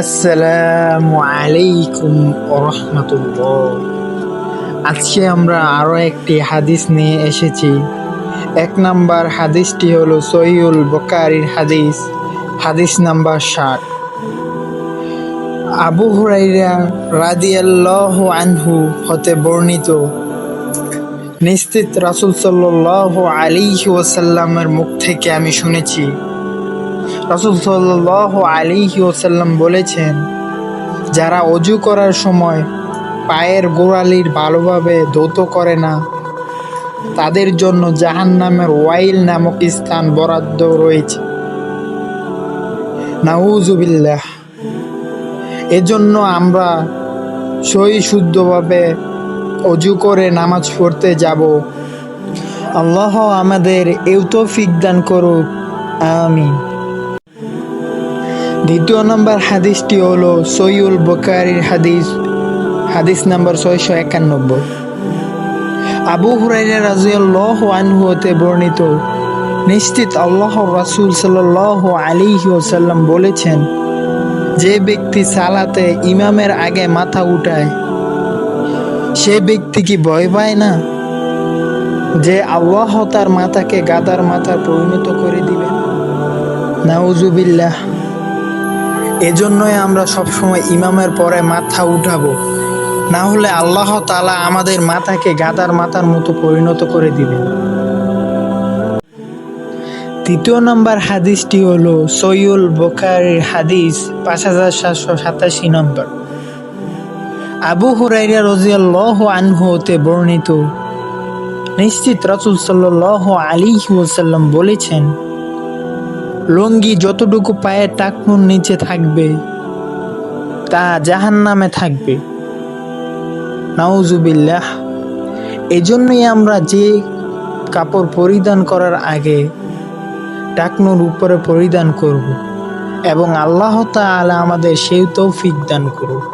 আসসালামু আলাইকুম রহমতুল্লাহ আজকে আমরা আরও একটি হাদিস নিয়ে এসেছি। এক নাম্বার হাদিসটি হলো সহিউল বকারির হাদিস হাদিস নাম্বার ষাট। আবু হুরাইরা রাদিয়াল্লাহ আনহু হতে বর্ণিত, নিশ্চিত রাসুল সাল্লাহ আলিহি ওসাল্লামের মুখ থেকে আমি শুনেছি। রাসুল সাল্লাহ আলিহি ওসাল্লাম বলেছেন, যারা অজু করার সময় পায়ের গোড়ালির ভালোভাবে ধৌত করে না, তাদের জন্য জাহান নামের ওয়াইল নামক স্থান বরাদ্দ রয়েছে। নাউজুবিল্লাহ এজন্য আমরা সই শুদ্ধভাবে অজু করে নামাজ পড়তে যাব। আল্লাহ আমাদের এও তৌফিক দান করুক। আমিন। দ্বিতীয় নম্বর হাদিসটি হলো সৈউল বকারির হাদিস হাদিস নাম্বার ছয়শো একানব্বই। আবু হুরাইরা রাজিয়াল্লাহ আনহু হতে বর্ণিত, নিশ্চিত আল্লাহ রাসূল সাল্লাল্লাহু আলাইহি ওয়াসাল্লাম বলেছেন, যে ব্যক্তি সালাতে ইমামের আগে মাথা উঠায়, সে ব্যক্তি কি ভয় পায় না? যে আল্লাহ তার মাথাকে গাদার মাথা পরিণত করে দিবেন। নাউজুবিল্লাহ। এজন্যই আমরা সবসময় ইমামের পরে মাথা উঠাবো। না হলে আল্লাহ তালা আমাদের মাথাকে গাদার মাথার মতো পরিণত করে দিবেন। তৃতীয় নম্বর হাদিসটি হল সৈয়ুল বোখারির হাদিস পাঁচ হাজার সাতশো সাতাশি নম্বর। আবু হুরাইরা রজিয়াল্লাহ আনহু হতে বর্ণিত, নিশ্চিত রাসুল সাল্লাহ আলী ওসাল্লাম বলেছেন লঙ্গি যতটুকু পায়ের টাকনুর নিচে থাকবে, তা জাহান নামে থাকবে। নাউজুবিল্লাহ, এজন্যই আমরা যে কাপড় পরিধান করার আগে টাকনুর উপরে পরিধান করব এবং আল্লাহ তাআলা আমাদের সেই তৌফিক দান করুক।